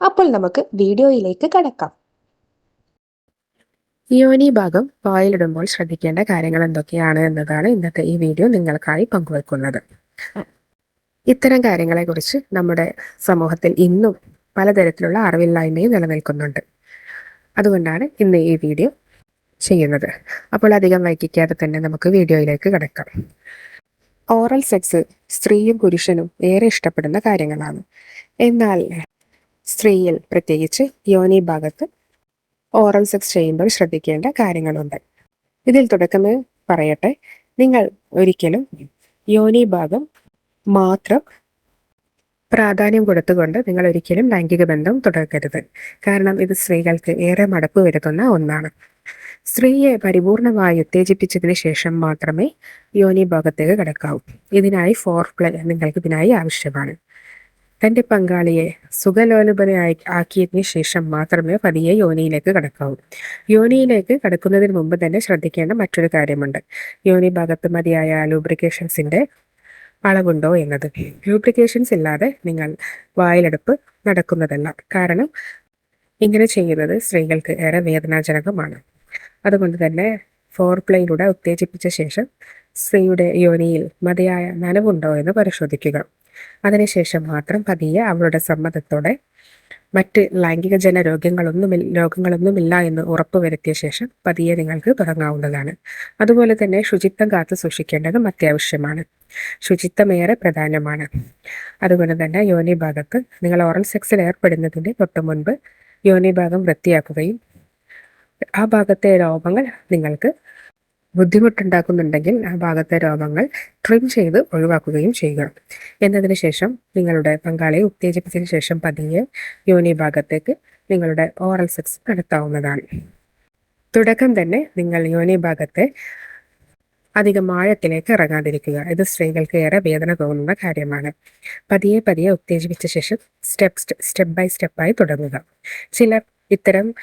അപ്പോൾ നമുക്ക് വീഡിയോയിലേക്ക് കടക്കാം. യോനി ഭാഗം വായിലിടുമ്പോൾ ശ്രദ്ധിക്കേണ്ട കാര്യങ്ങൾ എന്തൊക്കെയാണ് എന്നതാണ് ഇന്നത്തെ ഈ വീഡിയോ നിങ്ങൾക്കായി പങ്കുവെക്കുന്നത്. ഇത്തരം കാര്യങ്ങളെക്കുറിച്ച് നമ്മുടെ സമൂഹത്തിൽ ഇന്നും പലതരത്തിലുള്ള അറിവില്ലായ്മയും നിലനിൽക്കുന്നുണ്ട്. അതുകൊണ്ടാണ് ഇന്ന് ഈ വീഡിയോ ചെയ്യുന്നത്. അപ്പോൾ അധികം വൈകിക്കാതെ തന്നെ നമുക്ക് വീഡിയോയിലേക്ക് കിടക്കാം. ഓറൽ സെക്സ് സ്ത്രീയും പുരുഷനും ഏറെ ഇഷ്ടപ്പെടുന്ന കാര്യങ്ങളാണ്. എന്നാൽ സ്ത്രീയിൽ പ്രത്യേകിച്ച് യോനി ഭാഗത്ത് ഓറൽ സെക്സ് ചെയ്യുമ്പോൾ ശ്രദ്ധിക്കേണ്ട കാര്യങ്ങളുണ്ട്. ഇതിൽ തുടക്കമേ പറയട്ടെ. നിങ്ങൾ ഒരിക്കലും യോനി ഭാഗം മാത്രം പ്രാധാന്യം കൊടുത്തുകൊണ്ട് നിങ്ങൾ ഒരിക്കലും ലൈംഗിക ബന്ധം തുടർക്കരുത് കാരണം ഇത് സ്ത്രീകൾക്ക് ഏറെ മടപ്പ് വരുത്തുന്ന ഒന്നാണ്. സ്ത്രീയെ പരിപൂർണമായി ഉത്തേജിപ്പിച്ചതിന് ശേഷം മാത്രമേ യോനി ഭാഗത്തേക്ക് കിടക്കാവൂ. ഇതിനായി ഫോർ പ്ലേ നിങ്ങൾക്ക് ഇതിനായി ആവശ്യമാണ്. തന്റെ പങ്കാളിയെ സുഖലോലുപതയായി ആക്കിയതിനു ശേഷം മാത്രമേ പതിയെ യോനിയിലേക്ക് കടക്കാവൂ. യോനിയിലേക്ക് കടക്കുന്നതിന് മുമ്പ് തന്നെ ശ്രദ്ധിക്കേണ്ട മറ്റൊരു കാര്യമുണ്ട്. യോനി ഭാഗത്ത് മതിയായ ലൂബ്രിക്കേഷൻസിന്റെ അളവുണ്ടോ എന്നത്. ലൂബ്രിക്കേഷൻസ് ഇല്ലാതെ നിങ്ങൾ വായിലെടുപ്പ് നടക്കുന്നതല്ല. കാരണം ഇങ്ങനെ ചെയ്യുന്നത് സ്ത്രീകൾക്ക് ഏറെ വേദനാജനകമാണ്. അതുകൊണ്ട് തന്നെ ഫോർ പ്ലേയിലൂടെ ഉത്തേജിപ്പിച്ച ശേഷം സ്ത്രീയുടെ യോനിയിൽ മതിയായ നനവുണ്ടോ എന്ന് പരിശോധിക്കുക. അതിനുശേഷം മാത്രം പതിയെ അവളുടെ സമ്മതത്തോടെ മറ്റ് ലൈംഗിക ജന രോഗങ്ങളൊന്നും രോഗങ്ങളൊന്നുമില്ല എന്ന് ഉറപ്പുവരുത്തിയ ശേഷം പതിയെ നിങ്ങൾക്ക് തുടങ്ങാവുന്നതാണ്. അതുപോലെ തന്നെ ശുചിത്വം കാത്തു സൂക്ഷിക്കേണ്ടതും അത്യാവശ്യമാണ്. ശുചിത്വം ഏറെ പ്രധാനമാണ്. അതുപോലെ തന്നെ യോനി ഭാഗത്ത് നിങ്ങൾ ഓറൽ സെക്സിൽ ഏർപ്പെടുന്നതിന്റെ തൊട്ട് മുൻപ് യോനി ഭാഗം വൃത്തിയാക്കുകയും ആ ഭാഗത്തെ രോഗങ്ങൾ നിങ്ങൾക്ക് ബുദ്ധിമുട്ടുണ്ടാക്കുന്നുണ്ടെങ്കിൽ ആ ഭാഗത്തെ രോഗങ്ങൾ ട്രിം ചെയ്ത് ഒഴിവാക്കുകയും ചെയ്യുക. എന്നതിന് ശേഷം നിങ്ങളുടെ പങ്കാളിയെ ഉത്തേജിപ്പിച്ചതിന് ശേഷം പതിയെ യോനി ഭാഗത്തേക്ക് നിങ്ങളുടെ ഓറൽ സെക്സ് നടത്താവുന്നതാണ്. തുടക്കം തന്നെ നിങ്ങൾ യോനി ഭാഗത്തെ അധികം ആഴത്തിലേക്ക് ഇറങ്ങാതിരിക്കുക. ഇത് സ്ത്രീകൾക്ക് ഏറെ വേദന തോന്നുന്ന കാര്യമാണ്. പതിയെ പതിയെ ഉത്തേജിപ്പിച്ച ശേഷം സ്റ്റെപ്പ് സ്റ്റെപ്പ് ബൈ സ്റ്റെപ്പായി തുടങ്ങുക. ചിലർ ഇത്തരം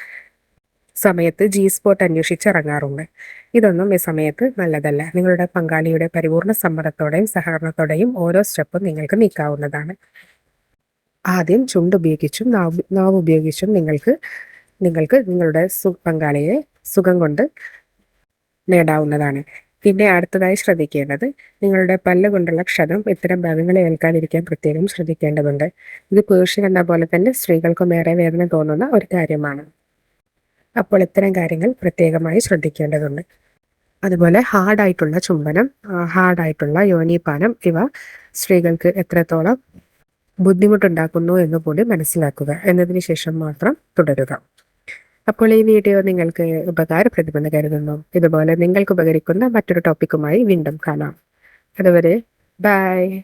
സമയത്ത് ജി സ്പോട്ട് അന്വേഷിച്ചിറങ്ങാറുണ്ട്. ഇതൊന്നും ഈ സമയത്ത് നല്ലതല്ല. നിങ്ങളുടെ പങ്കാളിയുടെ പരിപൂർണ സമ്മതത്തോടെയും സഹകരണത്തോടെയും ഓരോ സ്റ്റെപ്പും നിങ്ങൾക്ക് നീക്കാവുന്നതാണ്. ആദ്യം ചുണ്ട് ഉപയോഗിച്ചും നാവ് നാവ് ഉപയോഗിച്ചും നിങ്ങൾക്ക് നിങ്ങൾക്ക് നിങ്ങളുടെ സു പങ്കാളിയെ സുഖം കൊണ്ട് നേടാവുന്നതാണ്. പിന്നെ അടുത്തതായി ശ്രദ്ധിക്കേണ്ടത് നിങ്ങളുടെ പല്ല് കൊണ്ടുള്ള ക്ഷതം ഇത്തരം ഭാഗങ്ങളെ ഏൽക്കാതിരിക്കാൻ പ്രത്യേകം ശ്രദ്ധിക്കേണ്ടതുണ്ട്. ഇത് പേർഷ്യൻ എന്ന പോലെ തന്നെ സ്ത്രീകൾക്കും ഏറെ വേദന തോന്നുന്ന ഒരു കാര്യമാണ്. അപ്പോൾ ഇത്തരം കാര്യങ്ങൾ പ്രത്യേകമായി ശ്രദ്ധിക്കേണ്ടതുണ്ട്. അതുപോലെ ഹാർഡായിട്ടുള്ള ചുംബനം ഹാർഡായിട്ടുള്ള യോനിപാനം ഇവ സ്ത്രീകൾക്ക് എത്രത്തോളം ബുദ്ധിമുട്ടുണ്ടാക്കുന്നു എന്ന് കൂടി മനസ്സിലാക്കുക. എന്നതിന് ശേഷം മാത്രം തുടരുക. അപ്പോൾ ഈ വീഡിയോ നിങ്ങൾക്ക് ഉപകാരപ്രദമെന്ന് കരുതുന്നു. ഇതുപോലെ നിങ്ങൾക്ക് ഉപകരിക്കുന്ന മറ്റൊരു ടോപ്പിക്കുമായി വീണ്ടും കാണാം. അതുവരെ ബൈ